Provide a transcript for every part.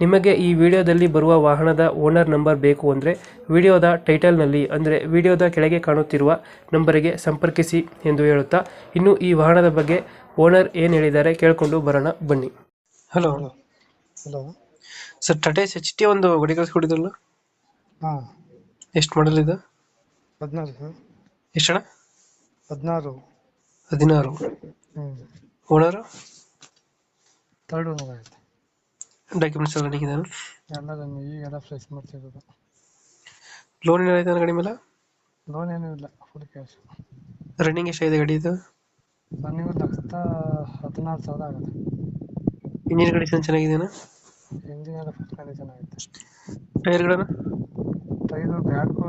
ನಿಮಗೆ ಈ ವಿಡಿಯೋದಲ್ಲಿ ಬರುವ ವಾಹನದ ಓನರ್ ನಂಬರ್ ಬೇಕು ಅಂದರೆ ವಿಡಿಯೋದ ಟೈಟಲ್ನಲ್ಲಿ ಅಂದರೆ ವಿಡಿಯೋದ ಕೆಳಗೆ ಕಾಣುತ್ತಿರುವ ನಂಬರಿಗೆ ಸಂಪರ್ಕಿಸಿ ಎಂದು ಹೇಳುತ್ತಾ ಇನ್ನು ಈ ವಾಹನದ ಬಗ್ಗೆ ಓನರ್ ಏನು ಹೇಳಿದ್ದಾರೆ ಕೇಳಿಕೊಂಡು ಬರೋಣ ಬನ್ನಿ. Hello hello sir Tata H T ಒಂದು ಗಾಡಿ ಕಳಿಸಿ ಹಾಂ. ಎಷ್ಟು ಮಾಡಲ್ ಇದು? ಹದಿನಾರು. ಸರ್ ಎಷ್ಟಣ್ಣ? ಹದಿನಾರು. ಹದಿನಾರು. ಹ್ಞೂ ಓನರ್ ತರ್ಡ್ ಓನರ್ ಆಯ್ತು. ಡಾಕ್ಯುಮೆಂಟ್ಸ್ ಎಲ್ಲ ರನ್ನಿಂಗ್ ಎಲ್ಲದನ್ನು ಎಲ್ಲ ನಾನು ಈಗೆಲ್ಲ ಫ್ರೆಶ್ ಮಾಡ್ತಿರೋದು. ಲೋನ್ ಏನಾಯ್ತು ಗಾಡಿ ಮೇಲೆ ಲೋನ್ ಏನೂ ಇಲ್ಲ ಫುಲ್ ಕ್ಯಾಶ್ ರನ್ನಿಂಗ್ ಎಷ್ಟಾಗಿದೆ ಗಾಡಿ ಇದು? ನನಗೆ ಲಕ್ಷದ ಹದಿನಾರು ಸಾವಿರ ಆಗುತ್ತೆ. ಇಂಜಿನ್ ಕಂಡೀಷನ್ ಚೆನ್ನಾಗಿದೆಯಾ ಇಂಜಿನ್ ಎಲ್ಲ ಫುಲ್ ಕಂಡೀಷನ್ ಆಗುತ್ತೆ. ಟೈರ್ಗಳನ್ನು tyre back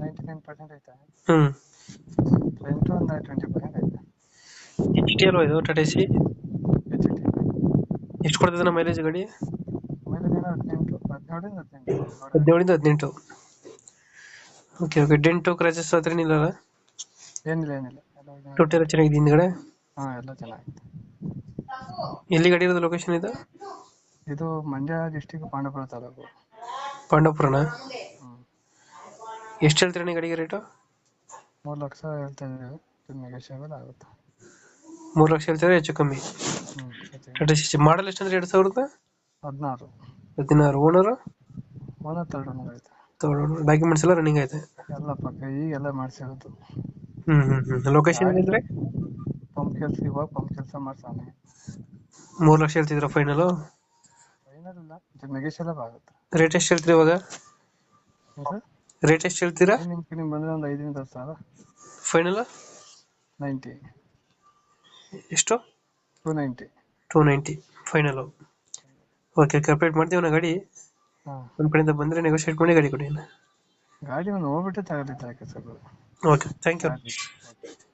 ninety nine percent ಐತೆ. ಹ್ಞೂ ಫ್ರಂಟು ಒಂದು ಟ್ವೆಂಟಿ ಪರ್ಸೆಂಟ್ ಐತೆ. ಎಚ್ ಟಿ ಅಲ್ವಾ ಇದು? ಟಾಟಾ ಸಿ ಎಷ್ಟು ಕೊಡ್ತದೆ ನಮ್ಮ ಮೈಲೇಜ್ ಗಾಡಿ? ಹದಿನೇಳಿಂದ ಏನೋ ಹದಿನೆಂಟು ಹದಿನೇಳರಿಂದ ಹದಿನೆಂಟು. ಹದಿನೇಳರಿಂದ ಹದಿನೆಂಟು. ಓಕೆ ಓಕೆ ಡೆಂಟು ಕ್ರಾಚಸ್ ಹತ್ರ ಏನಿಲ್ಲ ಏನಿಲ್ಲ ಏನಿಲ್ಲ. ಟೊಟ್ಟೆ ಎಲ್ಲ ಚೆನ್ನಾಗಿದೆ ಹಿಂದ್ಗಡೆ? ಹಾಂ ಎಲ್ಲ ಚೆನ್ನಾಗಿದೆ. ಎಲ್ಲಿ ಗಾಡಿ ಇರೋದು ಲೊಕೇಶನ್ ಇದು? ಇದು ಮಂಡ್ಯ ಡಿಸ್ಟಿಕ್ ಪಾಂಡವಪುರ ತಾಲೂಕು. ಪಾಂಡವಪುರನ? ಎಷ್ಟು ಹೇಳ್ತೀರಾ ನೀವು ಗಾಡಿಗೆ ರೇಟು ಮೂರು ಲಕ್ಷ ಹೇಳ್ತಾ ಇದ್ದೀವಿ. ನೆಗೋಷಿಯಬಲ್ ಆಗುತ್ತೆ. ಮೂರು ಲಕ್ಷ ಹೇಳ್ತೀರಾ ಹೆಚ್ಚು ಕಮ್ಮಿ? ಟಾಟಾ ಸಿ ಮಾಡಲ್ ಎಷ್ಟಂದ್ರೆ ಎರಡು ಸಾವಿರದ? ಹದಿನಾರು. ಹದಿನಾರು. ಓನರು ಓನರ್ ತರ್ಡ್ ಓನರ್ ಐತೆ ಡಾಕ್ಯುಮೆಂಟ್ಸ್ ಎಲ್ಲ ರನ್ನಿಂಗ್ ಐತೆ ಎಲ್ಲ ಪಕ್ಕ ಈಗೆಲ್ಲ ಮಾಡಿಸಿರೋದು. ಹ್ಮ್ ಹ್ಮ್ ಹ್ಞೂ ಲೊಕೇಶನ್ ಏನಿದ್ರೆ ಪಂಪ್ ಕೆಲಸ ಇವಾಗ ಪಂಪ್ ಕೆಲಸ ಮಾಡ್ತಾನೆ ಮೂರು ಲಕ್ಷ ಹೇಳ್ತಿದ್ರ ಫೈನಲು ಫೈನಲ್ ಇಲ್ಲ. ಇದು ನೆಗೋಷಿಯಬಲ್ ಆಗುತ್ತೆ. ರೇಟ್ ಎಷ್ಟು ಹೇಳ್ತೀರಿ ಇವಾಗ? ರೇಟ್ ಎಷ್ಟು ಹೇಳ್ತೀರಾ? ನಿಮ್ಮ ಕಡೆ ಬಂದ್ರೆ ಒಂದು ಐದರಿಂದ ಹತ್ತು ಸಾವಿರ. ಫೈನಲ್ ನೈಂಟಿ ಎಷ್ಟು? Two ninety two ninety final okay complete ಮಾಡ್ತೀವಿ ನಾ ಗಾಡಿ. ಹಾಂ. ನಮ್ಮ ಕಡೆಯಿಂದ ಬಂದರೆ ನೆಗೋಷಿಯೇಟ್ ಮಾಡಿ ಗಾಡಿ ಕೊಡಿ ಗಾಡಿ ಒಂದು ಹೋಗ್ಬಿಟ್ಟೆ ತಗೊಳ್ಳಿ ಸರ್ ಓಕೆ ಥ್ಯಾಂಕ್ ಯು ಗಾಡಿ.